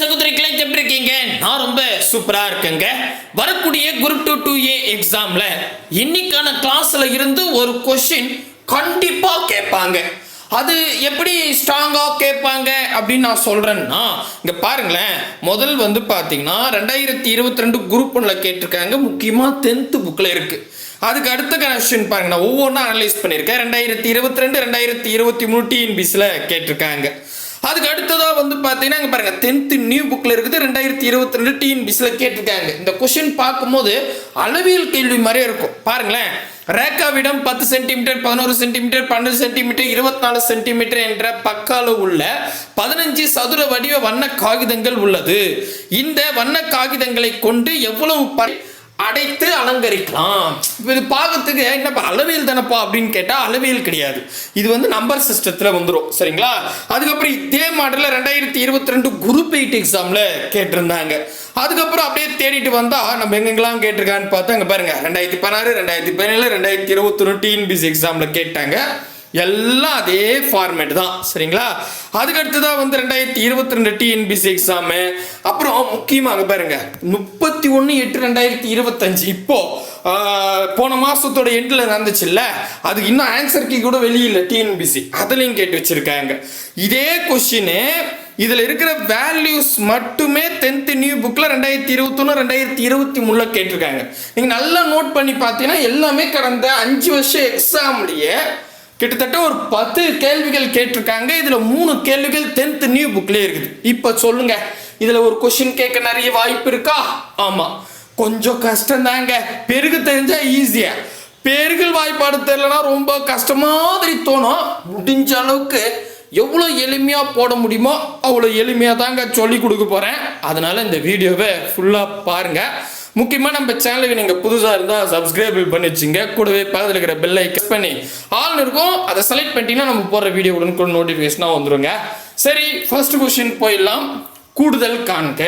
சகோதரிகளை எப்படி இருக்கீங்க? நான் ரொம்ப சூப்பரா இருக்கேங்க. வரக்கூடிய குரூப் டூ டூ ஏ எக்ஸாம்ல இன்னைக்கான கிளாஸ்ல இருந்து ஒரு கொஸ்டின் கண்டிப்பா கேட்பாங்க. அது எப்படி ஸ்ட்ராங்கா கேட்பாங்க அப்படின்னு நான் சொல்றேன்னா இங்க பாருங்களேன். முதல் வந்து பாத்தீங்கன்னா ரெண்டாயிரத்தி இருபத்தி ரெண்டு குரூப் ஒன்ல கேட்டிருக்காங்க. முக்கியமா டென்த் புக்ல இருக்கு. அதுக்கு அடுத்த கனெக்ஷன் பாருங்க. நான் ஒவ்வொன்றா அனலைஸ் பண்ணியிருக்கேன். ரெண்டாயிரத்தி இருபத்தி ரெண்டு ரெண்டாயிரத்தி இருபத்தி மூணு டிஎன்பிஸில் கேட்டிருக்காங்க. அதுக்கு அடுத்ததாக வந்து பார்த்தீங்கன்னா இங்கே பாருங்க டென்த்து நியூ புக்கில் இருக்குது. ரெண்டாயிரத்தி இருபத்தி ரெண்டு டிஎன்பிசியில் கேட்டிருக்காங்க. இந்த கொஷின் பார்க்கும்போது அளவியல் கேள்வி மாதிரியே இருக்கும். பாருங்களேன். ரேக்காவிடம் பத்து சென்டிமீட்டர் பதினோரு சென்டிமீட்டர் பன்னெண்டு சென்டிமீட்டர் இருபத்தி நாலு சென்டிமீட்டர் என்ற பக்கால உள்ள பதினஞ்சு சதுர வடிவ வண்ண காகிதங்கள் உள்ளது. இந்த வண்ண காகிதங்களை கொண்டு எவ்வளவு ப- அடைத்து அலங்கரிக்கலாம். இது பார்க்கறதுக்கு என்னப்பா அளவியல் தானப்பா அப்படின்னு கேட்டால் அளவியல் கிடையாது. இது வந்து நம்பர் சிஸ்டத்தில் வந்துடும் சரிங்களா? அதுக்கப்புறம் இதே மாடலில் ரெண்டாயிரத்தி இருபத்தி ரெண்டு குரூப் எயிட் எக்ஸாமில் கேட்டிருந்தாங்க. அதுக்கப்புறம் அப்படியே தேடிட்டு வந்தால் நம்ம எங்கெங்கெல்லாம் கேட்டிருக்கான்னு பார்த்தா அங்கே பாருங்கள் ரெண்டாயிரத்தி பதினாறு ரெண்டாயிரத்தி பதினேழு ரெண்டாயிரத்தி இருபத்தொன்று டிஎன்பிசி எக்ஸாமில் கேட்டாங்க. எல்லாம் அதே ஃபார்மேட் தான் சரிங்களா? அதுக்கடுத்து தான் வந்து ரெண்டாயிரத்தி இருபத்தி ரெண்டு டிஎன்பிசி எக்ஸாமு அப்புறம் முக்கியமாக பாருங்க முப்பத்தி ஒன்று எட்டு ரெண்டாயிரத்தி இருபத்தஞ்சு. இப்போ போன மாசத்தோட எண்டில் நடந்துச்சுல்ல அதுக்கு இன்னும் ஆன்சர் கீ கூட வெளியில் டிஎன்பிசி அதுலையும் கேட்டு வச்சிருக்காங்க. இதே கொஸ்டின் இதில் இருக்கிற வேல்யூஸ் மட்டுமே டென்த் நியூ புக்கில் ரெண்டாயிரத்தி இருபத்தொன்னு ரெண்டாயிரத்தி இருபத்தி மூணில் கேட்டிருக்காங்க. நீங்கள் நல்லா நோட் பண்ணி பார்த்தீங்கன்னா எல்லாமே கடந்த அஞ்சு வருஷம் எக்ஸாம்லேயே கிட்டத்தட்ட ஒரு பத்து கேள்விகள் கேட்டிருக்காங்க. இதில் மூணு கேள்விகள் டென்த் நியூ புக்லேயே இருக்குது. இப்போ சொல்லுங்க. இதில் ஒரு கொஷின் கேட்க நிறைய வாய்ப்பு இருக்கா? ஆமாம் கொஞ்சம் கஷ்டம் தாங்க பெருகு தெரிஞ்சால் ஈஸியாக பெருகல் வாய்ப்பாடு தெரியலனா ரொம்ப கஷ்ட மாதிரி தோணும். முடிஞ்ச அளவுக்கு எவ்வளோ எளிமையாக போட முடியுமோ அவ்வளோ எளிமையாக தாங்க சொல்லி கொடுக்க போகிறேன் அதனால் இந்த வீடியோவை ஃபுல்லாக பாருங்கள் முக்கியமாக நம்ம சேனலுக்கு நீங்கள் புதுசாக இருந்தால் சப்ஸ்கிரைப் பண்ணி வச்சுங்க. கூடவே பக்கத்தில் இருக்கிற பெல்லை கிளிக் பண்ணி ஆல் இருக்கும். அதை செலக்ட் பண்ணிட்டீங்கன்னா நம்ம போடுற வீடியோ உடனுக்குடன் நோட்டிஃபிகேஷனாக வந்துருங்க. சரி ஃபர்ஸ்ட் கொஸ்டின் போயிடலாம். கூடுதல் காண்க.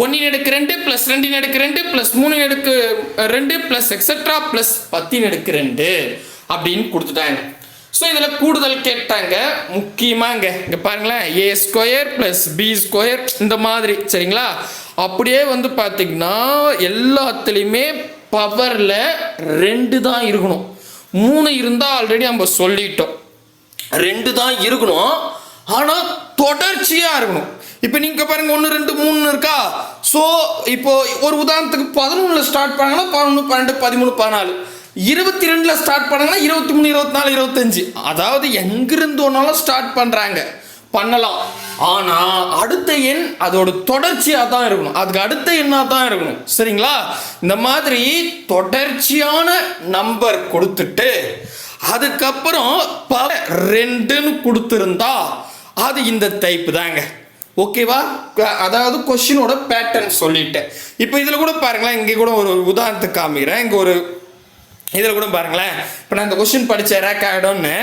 ஒன்னின் எடுக்கு ரெண்டு ப்ளஸ் ரெண்டின் எடுக்கு ரெண்டு ப்ளஸ் மூணு எடுக்கு ரெண்டு ப்ளஸ் எக்ஸெட்ரா ப்ளஸ் பத்தின் எடுக்கு ரெண்டு அப்படின்னு கொடுத்துட்டாங்க. ஸோ இதில் கூடுதல் கேட்டாங்க. முக்கியமாங்க. இங்கே பாருங்களேன். A square plus B square இந்த மாதிரி. சரிங்களா? அப்படியே வந்து பார்த்திங்கன்னா எல்லாத்துலேயுமே பவரில் ரெண்டு தான் இருக்கணும். மூணு இருந்தால் ஆல்ரெடி நம்ம சொல்லிட்டோம். ரெண்டு தான் இருக்கணும். ஆனால் தொடர்ச்சியாக இருக்கணும். இப்போ நீங்கள் பாருங்கள் ஒன்று ரெண்டு மூணு இருக்கா? ஸோ இப்போ ஒரு உதாரணத்துக்கு பதினொன்றில் ஸ்டார்ட் பண்ணாங்கன்னா பதினொன்று பன்னெண்டு பதிமூணு பதினாலு. இருபத்தி ரெண்டில் ஸ்டார்ட் பண்ணாங்கன்னா இருபத்தி மூணு இருபத்தி நாலு இருபத்தஞ்சு. அதாவது எங்கிருந்து ஒன்றாலும் ஸ்டார்ட் பண்ணுறாங்க பண்ணலாம். ஆனால் அடுத்த எண் அதோட தொடர்ச்சியாக தான் இருக்கணும். அதுக்கு அடுத்த எண்ணாக தான் இருக்கணும். சரிங்களா? இந்த மாதிரி தொடர்ச்சியான நம்பர் கொடுத்துட்டு அதுக்கப்புறம் ப ரெண்டுன்னு கொடுத்துருந்தா அது இந்த டைப்பு தாங்க. ஓகேவா அதாவது கொஷினோட பேட்டர்ன் சொல்லிட்டேன். இப்போ இதில் கூட பாருங்களேன் இங்கே கூட ஒரு உதாரணத்துக்கு காமிக்கிறேன். இங்கே ஒரு இதில் கூட பாருங்களேன். இப்போ நான் இந்த கொஷின் படித்த ரேக் ஆகிடும்னு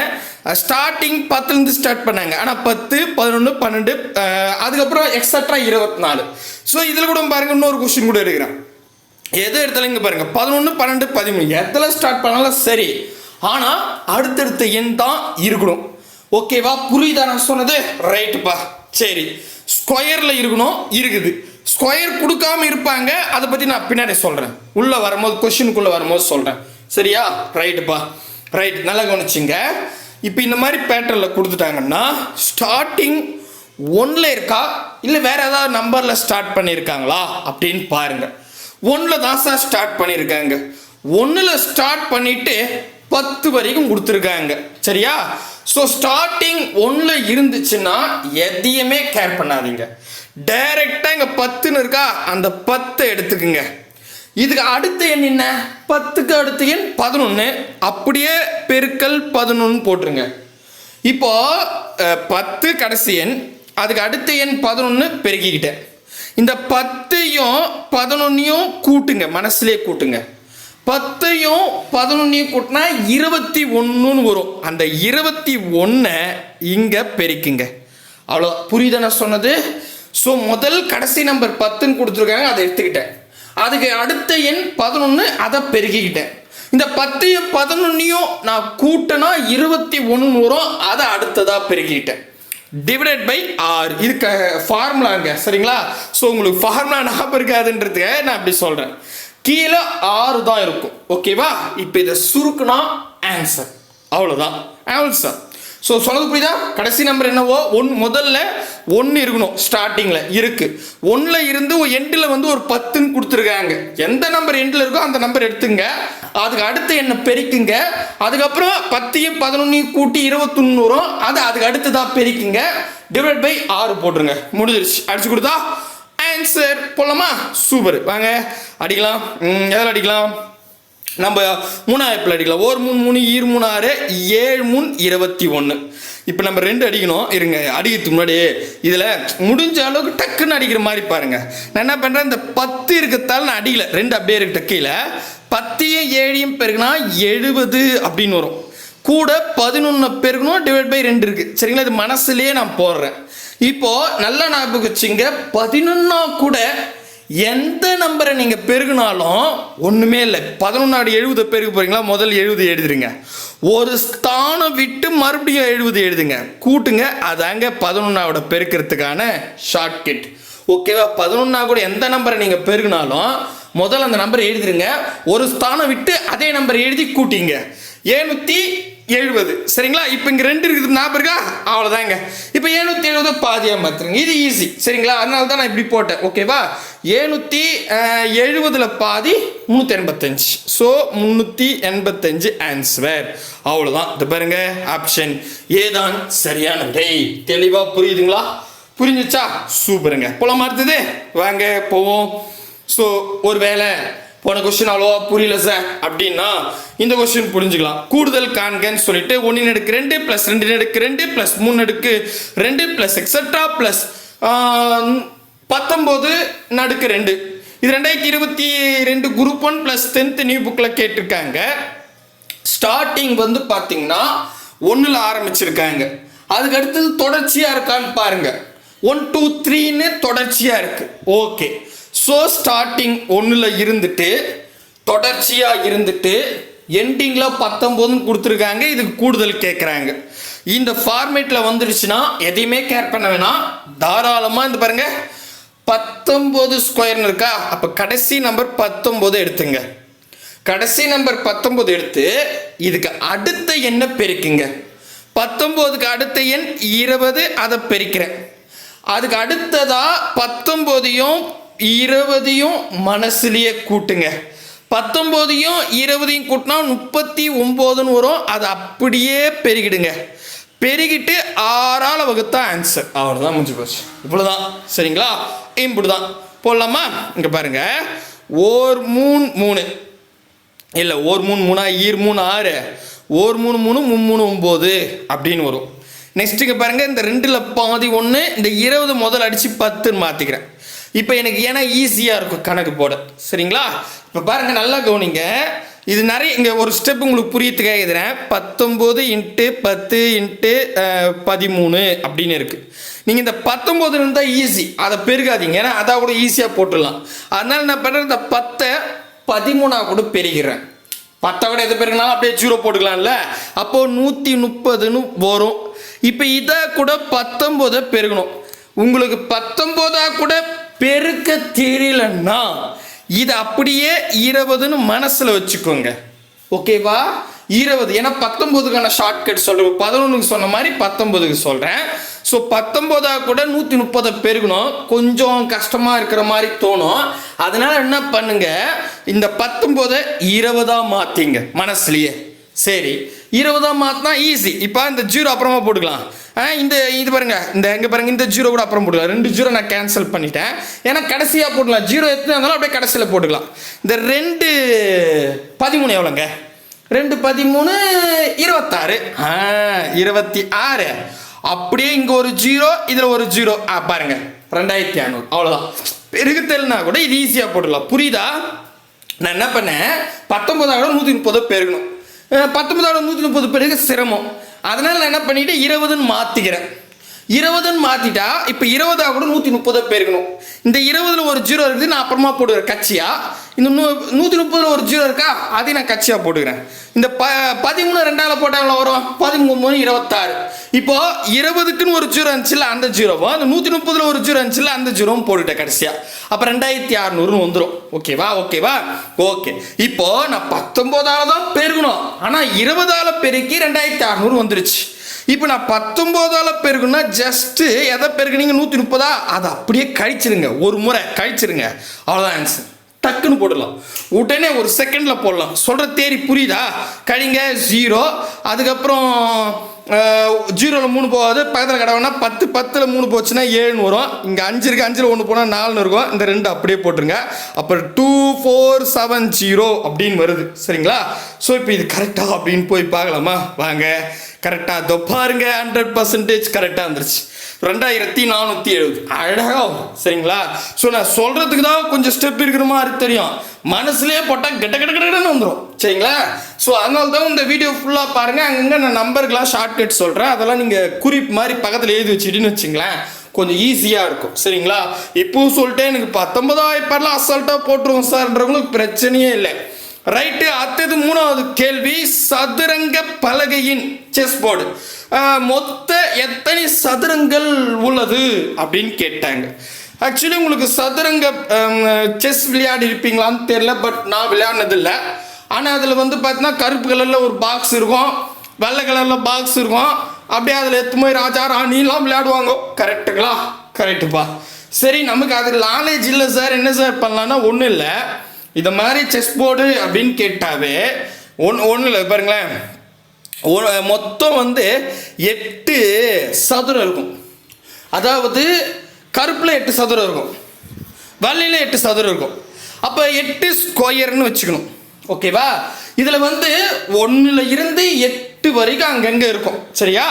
ஸ்டார்டிங் பத்துலேருந்து ஸ்டார்ட் பண்ணாங்க. ஆனால் பத்து பதினொன்று பன்னெண்டு அதுக்கப்புறம் எக்ஸட்ரா இருபத்தி நாலு ஸோ இதில் கூட பாருங்க இன்னொரு கொஸ்டின் கூட எடுக்கிறேன். எது எடுத்தாலும் இங்கே பாருங்கள் பதினொன்று பன்னெண்டு பதிமூணு எதில் ஸ்டார்ட் பண்ணாலும் சரி. ஆனால் அடுத்தடுத்த எண் தான் இருக்கணும். ஓகேவா புரியுதா நான் சொன்னது? ரைட்டுப்பா சரி. ஸ்கொயரில் இருக்கணும் இருக்குது. ஸ்கொயர் கொடுக்காம இருப்பாங்க அதை பற்றி நான் பின்னாடி சொல்கிறேன் உள்ளே வரும்போது கொஷினுக்குள்ளே வரும்போது சொல்கிறேன் சரியா? ரைட்டுப்பா ரைட் நல்லா கவனிச்சிங்க. இப்போ இந்த மாதிரி பேட்டர்னில் கொடுத்துட்டாங்கன்னா ஸ்டார்டிங் ஒன்ல இருக்கா? இல்லை வேற ஏதாவது நம்பரில் ஸ்டார்ட் பண்ணியிருக்காங்களா அப்படின்னு பாருங்க. ஒன்றில் தான் சார் ஸ்டார்ட் பண்ணியிருக்காங்க ஒன்றில் ஸ்டார்ட் பண்ணிட்டு பத்து வரைக்கும் கொடுத்துருக்காங்க. சரியா? ஸோ ஸ்டார்டிங் ஒன்றில் இருந்துச்சுன்னா எதையுமே கேர் பண்ணாதீங்க. டைரெக்டாக இங்கே பத்துன்னு இருக்கா? அந்த பத்தை எடுத்துக்குங்க. இதுக்கு அடுத்த எண் என்ன? பத்துக்கு அடுத்த எண் பதினொன்று அப்படியே பெருக்கல் பதினொன்று போட்டுருங்க. இப்போ பத்து கடைசி எண் அதுக்கு அடுத்த எண் பதினொன்று பெருக்கிக்கிட்டேன். இந்த பத்தையும் பதினொன்னையும் கூட்டுங்க மனசுலேயே கூட்டுங்க. பத்தையும் பதினொன்னையும் கூட்டினா இருபத்தி ஒன்றுன்னு வரும். அந்த இருபத்தி ஒன்றை இங்கே பெருக்குங்க. அவ்வளோ புரியுதா நான் சொன்னது? ஸோ முதல் கடைசி நம்பர் பத்துன்னு கொடுத்துருக்காங்க அதை எடுத்துக்கிட்டேன். அதுக்கு அடுத்த எண் பதினொன்று அதை பெருக்கிக்கிட்டேன். இந்த பத்தையும் பதினொன்னையும் நான் கூட்டினா இருபத்தி ஒன்று வரும் அதை அடுத்ததாக பெருக்கிக்கிட்டேன். டிவைடட் பை ஆறு இதுக்கு ஃபார்முலாங்க சரிங்களா? ஸோ உங்களுக்கு ஃபார்முலா ஞாபகம் இருக்காதுன்றதுக்கு நான் அப்படி சொல்கிறேன் கீழே ஆறு தான் இருக்கும் ஓகேவா இப்போ இதை சுருக்குனா ஆன்சர் அவ்வளோதான் ஆன்சர் ஸோ சொன்னது புரியுதா? கடைசி நம்பர் என்னவோ? ஒன் முதல்ல ஒன்று இருக்கணும். ஸ்டார்டிங்கில் இருக்குது ஒன்றில் இருந்து எண்டில் வந்து ஒரு பத்துன்னு கொடுத்துருக்காங்க. எந்த நம்பர் எண்டில் இருக்கோ அந்த நம்பர் எடுத்துங்க. அதுக்கு அடுத்து என்ன பெருக்குங்க? அதுக்கப்புறம் பத்தையும் பதினொன்றையும் கூட்டி இருபத்தொன்னூறும். அது அதுக்கு அடுத்து தான் பெருக்குங்க. டிவைட் பை ஆறு போட்டுருங்க. முடிஞ்சிருச்சு. அடிச்சு கொடுத்தா? ஆன்சர் போடலாமா? சூப்பர் வாங்க. அடிக்கலாம். எதில் அடிக்கலாம்? நம்ம மூணாயிரத்தில் அடிக்கலாம். ஒரு மூணு மூணு ஈர் மூணு ஆறு ஏழு மூணு இருபத்தி ஒன்று இப்போ நம்ம ரெண்டு அடிக்கணும். இருங்க அடிக்கிறதுக்கு முன்னாடி இதில் முடிஞ்ச அளவுக்கு டக்குன்னு அடிக்கிற மாதிரி பாருங்கள் நான் என்ன பண்ணுறேன் இந்த பத்து இருக்கிறதால நான் அடிக்கல. ரெண்டு அப்படியே இருக்கு டக்கையில் பத்தையும் ஏழையும் பெருக்குனா எழுபது அப்படின்னு வரும். கூட பதினொன்று பெருக்கணும் டிவைட் பை ரெண்டு இருக்குது சரிங்களா? இது மனசுலேயே நான் போடுறேன். இப்போ நல்லா ஞாபகம் வச்சுங்க. பதினொன்னா கூட எந்த நம்பரை நீங்கள் பெருகினாலும் ஒன்றுமே இல்லை. பதினொன்னாடி எழுபது பெருக போகிறீங்களா முதல் எழுபது எழுதுறீங்க ஒரு ஸ்தானம் விட்டு மறுபடியும் எழுபது எழுதுங்க. கூட்டுங்க அதாங்க பதினொன்னாவோட பெருக்கிறதுக்கான ஷார்ட்கட் ஓகேவா பதினொன்னா கூட எந்த நம்பரை நீங்கள் பெருகினாலும் முதல்ல அந்த நம்பரை எழுதிருங்க ஒரு ஸ்தானம் விட்டு அதே நம்பரை எழுதி கூட்டிங்க. ஏழ்நூற்றி எழுபது. சரிங்களா? இப்போ இங்கே ரெண்டு இருக்குது. ஞாபகம் இருக்கா? அவ்வளோதாங்க இப்போ ஏழ்நூற்றி எழுபது பாதியாக மாற்றுங்க இது ஈஸி சரிங்களா? அதனால தான் நான் இப்படி போட்டேன். ஓகேவா ஏழ்நூற்றி எழுபதில் பாதி முந்நூற்றி எண்பத்தஞ்சு. ஸோ முந்நூற்றி எண்பத்தஞ்சு ஆன்சர் அவ்வளோதான் இது பாருங்க. ஆப்ஷன் ஏதான் சரியான டெய் தெளிவாக புரியுதுங்களா? புரிஞ்சிச்சா? சூப்பருங்க. போலாமா அடுத்தது? வாங்க போவோம். ஸோ ஒரு வேலை போன கொஸ்டின் அவ்வளோவா புரியல சார் அப்படின்னா இந்த கொஸ்டின் புரிஞ்சுக்கலாம். கூடுதல் காண்கன்னு சொல்லிட்டு ஒன்றின் அடுக்கு ரெண்டு ப்ளஸ் ரெண்டு அடுக்கு ரெண்டு ப்ளஸ் மூணு அடுக்கு ரெண்டு ப்ளஸ் எக்ஸட்ரா ப்ளஸ் பத்தொம்போது நடுக்கு ரெண்டு. இது ரெண்டாயிரத்தி இருபத்தி ரெண்டு group one plus tenth new புக்கில் கேட்டிருக்காங்க. ஸ்டார்டிங் வந்து பார்த்தீங்கன்னா ஒன்றில் ஆரம்பிச்சிருக்காங்க. அதுக்கு அடுத்தது தொடர்ச்சியாக இருக்கான்னு பாருங்கள் ஒன் டூ த்ரீன்னு தொடர்ச்சியாக இருக்குது ஓகே ஸோ ஸ்டார்டிங் ஒன்றில் இருந்துட்டு தொடர்ச்சியாக இருந்துட்டு எண்டிங்கில் பத்தொம்போதுன்னு கொடுத்துருக்காங்க இதுக்கு கூடுதல் கேட்குறாங்க இந்த ஃபார்மேட்டில் வந்துடுச்சுன்னா எதையுமே கேர் பண்ண வேணாம். தாராளமாக இந்த பாருங்க பத்தொம்போது ஸ்கொயர்னு இருக்கா? அப்போ கடைசி நம்பர் பத்தொம்போது எடுத்துங்க. கடைசி நம்பர் பத்தொம்போது எடுத்து இதுக்கு அடுத்த எண்ணை பெருக்குங்க. பத்தொம்போதுக்கு அடுத்த எண் இருபது அதை பெருக்கிறேன். அதுக்கு அடுத்ததாக பத்தொம்போதையும் இருபதையும் மனசுலேயே கூட்டுங்க. பத்தொம்போதையும் இருபதையும் கூட்டினா முப்பத்தி ஒம்போதுன்னு வரும். அதை அப்படியே பெருகிடுங்க. பெருகிட்டு ஆறால் வகுத்தா ஆன்சர் அவ்வளோதான் முடிஞ்சு போச்சு. இவ்வளோதான் சரிங்களா? இப்படி தான் போடலாமா? இங்கே பாருங்க. ஓர் மூணு மூணு இல்லை ஒரு மூணு மூணா ஈர் மூணு ஆறு. ஒரு மூணு மூணு மும்மூணு ஒம்பது அப்படின்னு வரும். நெக்ஸ்ட்டுக்கு பாருங்க. இந்த ரெண்டில் பாதி ஒன்று இந்த இருபது முதல் அடித்து பத்துன்னு மாற்றிக்கிறேன் இப்போ எனக்கு ஏன்னா ஈஸியாக இருக்கும் கணக்கு போட. சரிங்களா? இப்போ பாருங்க நல்லா கவனிங்க. இது நிறைய இங்கே ஒரு ஸ்டெப் உங்களுக்கு புரியத்துக்காக எழுதுறேன் பத்தொம்போது இன்ட்டு பத்து இன்ட்டு பதிமூணு அப்படின்னு இருக்குது நீங்கள் இந்த பத்தொம்போது இருந்தால் ஈஸி அதை பெருகாதீங்க. ஏன்னா அதை கூட ஈஸியாக போட்டுடலாம். அதனால நான் பண்ணுற இந்த பத்தை பதிமூணா கூட பெருகிறேன். பத்தை விட எது பெருகினாலும் அப்படியே ஜீரோ போட்டுக்கலாம்ல. அப்போது நூற்றி முப்பதுன்னு வரும். இப்போ இதை கூட பத்தொம்போதை பெருகணும். உங்களுக்கு பத்தொம்போதாக கூட பெருக்க தெரியலன்னா இது அப்படியே இருபதுன்னு மனசில் வச்சுக்கோங்க. ஓகேவா இருபது. ஏன்னா பத்தொம்போதுக்கான ஷார்ட்கட் சொல்கிறேன் பதினொன்றுக்கு சொன்ன மாதிரி பத்தொம்போதுக்கு சொல்கிறேன் ஸோ பத்தொம்போதாக கூட நூற்றி முப்பதை பெருகணும். கொஞ்சம் கஷ்டமாக இருக்கிற மாதிரி தோணும். அதனால் என்ன பண்ணுங்கள் இந்த பத்தொம்போதை இருபதாக மாற்றிங்க மனசுலையே. சரி இருபதாம் மாற்றினா ஈஸி இப்போ இந்த ஜீரோ அப்புறமா போட்டுக்கலாம். ஆ, இந்த இது பாருங்க. இந்த எங்கே பாருங்கள் இந்த ஜீரோ கூட அப்புறம் போட்டுக்கலாம். ரெண்டு ஜீரோ நான் கேன்சல் பண்ணிட்டேன். ஏன்னா கடைசியாக போட்டுக்கலாம் ஜீரோ எத்தனை இருந்தாலும் அப்படியே கடைசியில் போட்டுக்கலாம். இந்த ரெண்டு பதிமூணு எவ்வளோங்க ரெண்டு பதிமூணு இருபத்தாறு. இருபத்தி ஆறு. அப்படியே இங்கே ஒரு ஜீரோ இதில் ஒரு ஜீரோ ஆ பாருங்க. ரெண்டாயிரத்தி ஐநூறு. அவ்வளோதான் பெருகு தெரியலனா கூட இது ஈஸியாக போட்டுடலாம் புரியுதா? நான் என்ன பண்ணேன்? பத்தொன்பதாயிரம் நூற்றி முப்பது பெருகணும். பத்தொன்பதோட பத்தொன்பதாயிரம் நூற்றி முப்பது பேருக்கு சிரமம். அதனால் நான் என்ன பண்ணிட்டு இருபதுன்னு மாற்றிக்கிறேன் இருபதுன்னு மாத்திட்டா இப்போ இருபதா கூட நூற்றி முப்பதாக பேருக்கணும் இந்த இருபதுல ஒரு ஜீரோ இருக்குது நான் அப்புறமா போடுவேன் கட்சியா? இந்த நூ நூற்றி முப்பதுல ஒரு ஜீரோ இருக்கா? அதையும் நான் கட்சியாக போட்டுக்கிறேன். இந்த ப பதிமூணு ரெண்டாவில் போட்டாங்களா வரும்? பதிமூணு இருபத்தாறு. இப்போ இருபதுக்குன்னு ஒரு ஜீரோ இருந்துச்சுல்ல அந்த ஜீரோவும் அந்த நூற்றி முப்பதுல ஒரு ஜீரோ இருந்துச்சுல்ல அந்த ஜீரோவும் போட்டுட்டேன் கடைசியா. அப்போ ரெண்டாயிரத்தி அறநூறுன்னு வந்துடும் ஓகேவா ஓகேவா ஓகே இப்போ நான் பத்தொம்போதால தான் பெருகணும். ஆனால் இருபதால பெருக்கி ரெண்டாயிரத்தி அறநூறு வந்துருச்சு. இப்போ நான் பத்தொம்போதால் பெருகுன்னா ஜஸ்ட்டு எதை பெருக்குனீங்க? நூற்றி முப்பதா அதை அப்படியே கழிச்சிருங்க. ஒரு முறை கழிச்சிருங்க. அவ்வளோதான் ஆன்சர் டக்குன்னு போடலாம் உடனே ஒரு செகண்டில் போடலாம். சொல்கிற தேரி புரியுதா? கழிங்க ஜீரோ அதுக்கப்புறம் ஜீரோவில் மூணு போகாது. பக்கத்தில் கடவுனா பத்து பத்தில் மூணு போச்சுன்னா ஏழுன்னு வரும். இங்கே அஞ்சு இருக்குது அஞ்சில் ஒன்று போனால் நாலுன்னு இருக்கும். இந்த ரெண்டு அப்படியே போட்டுருங்க. அப்புறம் டூ ஃபோர் செவன் ஜீரோ அப்படின்னு வருது. சரிங்களா? ஸோ இப்போ இது கரெக்டாக அப்படின்னு போய் பார்க்கலாமா? வாங்க. கரெக்டாக இதோ பாருங்க ஹண்ட்ரட் பர்சன்டேஜ் கரெக்டாக வந்துருச்சு ரெண்டாயிரத்தி நானூற்றி எழுபது. அழகாக சரிங்களா? ஸோ நான் சொல்கிறதுக்கு தான் கொஞ்சம் ஸ்டெப் இருக்கிற மாதிரி தெரியும். மனசுலேயே போட்டால் கெட்ட கெட்ட கெட்டன்னு வந்துடும் சரிங்களா? ஸோ அதனால தான் இந்த வீடியோ ஃபுல்லாக பாருங்கள் அங்கங்கே நான் நம்பருக்கெலாம் ஷார்ட்கட் சொல்கிறேன் அதெல்லாம் நீங்கள் குறிப்பு மாதிரி பக்கத்தில் எழுதி வச்சுட்டுன்னு வச்சுங்களேன். கொஞ்சம் ஈஸியாக இருக்கும். சரிங்களா? இப்போவும் சொல்லிட்டு எனக்கு பத்தொன்பதாயிரம் பேர்லாம் அசால்ட்டாக போட்டுருவோம் சார்ன்றவங்களுக்கு பிரச்சனையே இல்லை. ரைட்டு அடுத்தது மூணாவது கேள்வி. சதுரங்க பலகையின் செஸ் போர்டு மொத்த எத்தனை சதுரங்கள் உள்ளது அப்படின்னு கேட்டாங்க. ஆக்சுவலி உங்களுக்கு சதுரங்க செஸ் விளையாடி இருப்பீங்களான்னு தெரியல பட் நான் விளையாடினதில்லை. ஆனால் அதில் வந்து பார்த்தீங்கன்னா கருப்பு கலரில் ஒரு பாக்ஸ் இருக்கும் வெள்ளை கலரில் பாக்ஸ் இருக்கும். அப்படியே அதில் எத்து போய் ராஜா ராணிலாம் விளையாடுவாங்க. கரெக்டுங்களா கரெக்டுப்பா சரி நமக்கு அதில் நாலேஜ் இல்லை சார் என்ன சார் பண்ணலான்னா ஒன்றும் இல்லை. இதை மாதிரி செஸ் போர்டு அப்படின்னு கேட்டாவே ஒன் ஒன்றும் இல்லை பாருங்களேன். மொத்தம் வந்து எட்டு சதுரம் இருக்கும். அதாவது கருப்பில் எட்டு சதுரம் இருக்கும். வெள்ளையில் எட்டு சதுரம் இருக்கும். அப்போ எட்டு ஸ்கொயர்னு வச்சுக்கணும். ஓகேவா இதில் வந்து ஒன்றில் இருந்து எட்டு வரைக்கும் அங்கங்கே இருக்கும். சரியா?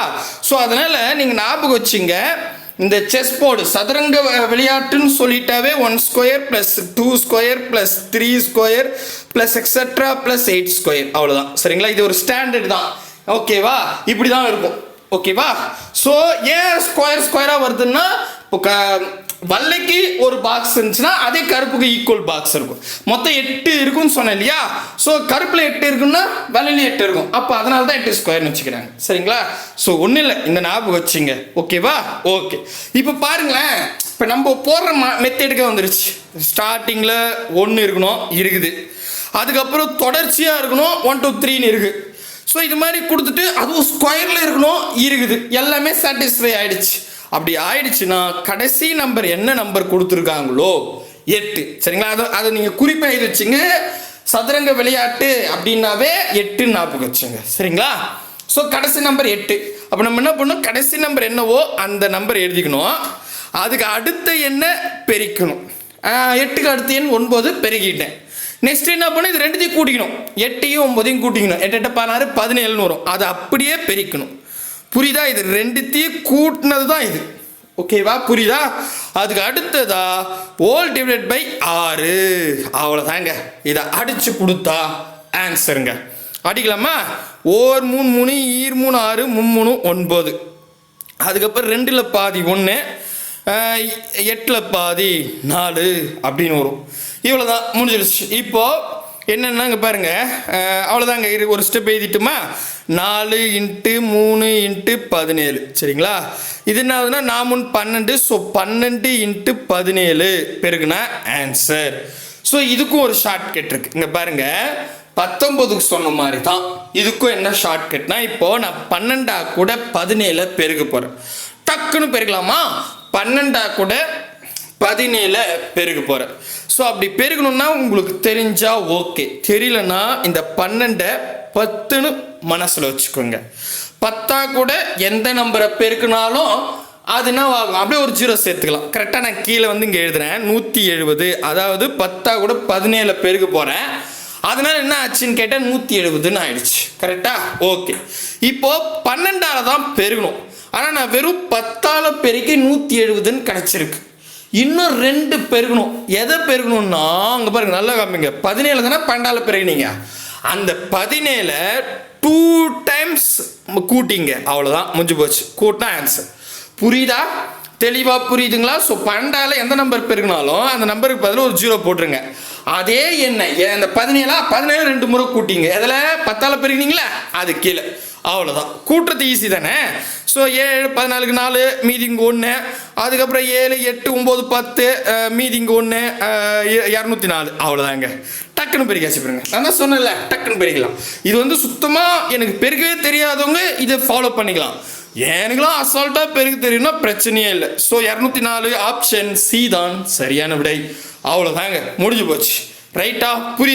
ஸோ அதனால் நீங்கள் ஞாபகம் வச்சுங்க. இந்த செஸ் போர்டு சதுரங்க விளையாட்டுன்னு சொல்லிட்டாவே one square plus two square plus three square plus extra plus eight square அவ்வளோதான் சரிங்களா? இது ஒரு ஸ்டாண்டர்ட் தான். ஓகேவா இப்படி தான் இருக்கும். ஓகேவா ஸோ ஏன் ஸ்கொயர் ஸ்கொயராக வருதுன்னா இப்போ க வல்லைக்கு ஒரு பாக்ஸ் இருந்துச்சுன்னா அதே கருப்புக்கு ஈக்குவல் பாக்ஸ் இருக்கும். மொத்தம் எட்டு இருக்கும்னு சொன்னேன் இல்லையா? ஸோ கருப்பில் எட்டு இருக்குன்னா வெள்ளையில எட்டு இருக்கும். அப்போ அதனால தான் எட்டு ஸ்கொயர்னு வச்சுக்கிறாங்க. சரிங்களா? ஸோ ஒன்றும் இல்லை. இந்த ஞாபகம் வச்சுங்க. ஓகேவா ஓகே இப்போ பாருங்களேன். இப்போ நம்ம போடுற மெத்தேடுக்கே வந்துருச்சு. ஸ்டார்டிங்கில் ஒன்று இருக்கணும் இருக்குது. அதுக்கப்புறம் தொடர்ச்சியாக இருக்கணும் ஒன் டூ த்ரீன்னு இருக்குது ஸோ இது மாதிரி கொடுத்துட்டு அதுவும் ஸ்கொயரில் இருக்கணும் இருக்குது. எல்லாமே சாட்டிஸ்ஃபை ஆகிடுச்சு அப்படி ஆயிடுச்சுன்னா கடைசி நம்பர் என்ன நம்பர் கொடுத்துருக்காங்களோ? எட்டு. சரிங்களா? அதை அதை நீங்கள் குறிப்பாக எழுதி வச்சுங்க. சதுரங்க விளையாட்டு அப்படின்னாவே எட்டு ஞாபகம் வச்சுங்க. சரிங்களா? ஸோ கடைசி நம்பர் எட்டு. அப்போ நம்ம என்ன பண்ணணும்? கடைசி நம்பர் என்னவோ அந்த நம்பர் எழுதிக்கணும். அதுக்கு அடுத்த எண்ணை பெருக்கணும். எட்டுக்கு அடுத்த எண் ஒன்பது பெருகிட்டேன் நெக்ஸ்ட் என்ன பண்ணணும்? இது ரெண்டுத்தையும் கூட்டிக்கணும். எட்டையும் ஒன்பதையும் கூட்டிக்கணும். எட்டு எட்டு பதினாறு பதினேழுன்னு வரும். அதை அப்படியே பெருக்கணும். புரியுதா? இது ரெண்டுத்தையும் கூட்டினது தான் இது ஓகேவா புரியுதா? அதுக்கு அடுத்ததா ஓல் டிவைட் பை ஆறு. அவ்வளோதாங்க இதை அடித்து கொடுத்தா ஆன்சருங்க அடிக்கலாமா? ஓர் மூணு மூணு ஈர் மூணு ஆறு மும்மூணு ஒன்பது. அதுக்கப்புறம் ரெண்டில் பாதி ஒன்று எட்டில் பாதி நாலு அப்படின்னு வரும். இவ்வளோதான் முடிஞ்சிருச்சு. இப்போது என்னென்னாங்க பாருங்கள் அவ்வளோதாங்க இரு ஒரு ஸ்டெப் எழுதிட்டுமா? நாலு இன்ட்டு மூணு இன்ட்டு பதினேழு. சரிங்களா? இது என்ன ஆகுதுன்னா நான் முன் பன்னெண்டு ஸோ பன்னெண்டு இன்ட்டு பதினேழு. பெருக்குனா ஆன்சர் ஸோ இதுக்கும் ஒரு ஷார்ட்கட் இருக்கு. இங்கே பாருங்கள் பத்தொன்பதுக்கு சொன்ன மாதிரி தான் இதுக்கும் என்ன ஷார்ட்கட்னா இப்போ நான் பன்னெண்டா கூட பதினேழு பெருக போகிறேன் டக்குன்னு பெருக்கலாமா? பன்னெண்டா கூட பதினேழு பெருக போகிறேன் ஸோ அப்படி பெருகணும்னா உங்களுக்கு தெரிஞ்சால் ஓகே தெரியலன்னா இந்த பன்னெண்டை பத்துன்னு மனசில் வச்சுக்கோங்க. பத்தா கூட எந்த நம்பரை பெருக்குனாலும் அது என்ன ஆகும்? அப்படியே ஒரு ஜீரோ சேர்த்துக்கலாம். கரெக்டாக நான் கீழே வந்து இங்கே எழுதுறேன். நூற்றி எழுபது. அதாவது பத்தா கூட பதினேழு பெருக போகிறேன் அதனால என்ன ஆச்சுன்னு கேட்டால் நூற்றி எழுபதுன்னு ஆயிடுச்சு. கரெக்டா ஓகே இப்போ பன்னெண்டால தான் பெருகணும். ஆனால் நான் வெறும் பத்தால பெருக்கி நூற்றி எழுபதுன்னு கிடச்சிருக்கு. இன்னும் ரெண்டு பெருகணும். எதை பெருகணும்னா அங்கே பாருங்க நல்லா காமிங்க. பதினேழு தானே பன்னெண்டால பெருகினீங்க? அந்த பதினேழை டூ டைம்ஸ் கூட்டிங்க. அவ்வளோதான் முடிஞ்சு போச்சு. கூட்டினா ஆன்சர் புரியுதா? தெளிவாக புரியுதுங்களா? ஸோ பண்டால எந்த நம்பர் பெருகினாலும் அந்த நம்பருக்கு பதில் ஒரு ஜீரோ போட்டுருங்க. அதே என்ன இந்த பதினேழா? பதினேழு ரெண்டு முறை கூட்டிங்க. எதில்? பத்தால் பெருக்கினீங்களா அது கீழே. அவ்வளோதான் கூட்டுறது ஈஸி தானே? ஸோ ஏழு பதினாலுக்கு நாலு மீதிங்க ஒன்று அதுக்கப்புறம் ஏழு எட்டு ஒம்பது பத்து மீதிங்க ஒன்று இரநூத்தி நாலு. அவ்வளோதாங்க டக்குன்னு பெருக்காச்சு பாருங்க. நான் தான் சொன்னேன்ல டக்குன்னு பெருக்கலாம் இது வந்து சுத்தமாக எனக்கு பெருக்கவே தெரியாதவங்க இதை ஃபாலோ பண்ணிக்கலாம். எனக்குலாம் அசால்ட்டாக பெருக்க தெரியும்னா பிரச்சனையே இல்லை. ஸோ இரநூத்தி நாலு ஆப்ஷன் சி தான் சரியான விடை. அவ்வளோதாங்க முடிஞ்சு போச்சு. ரைட்டா புரியுது?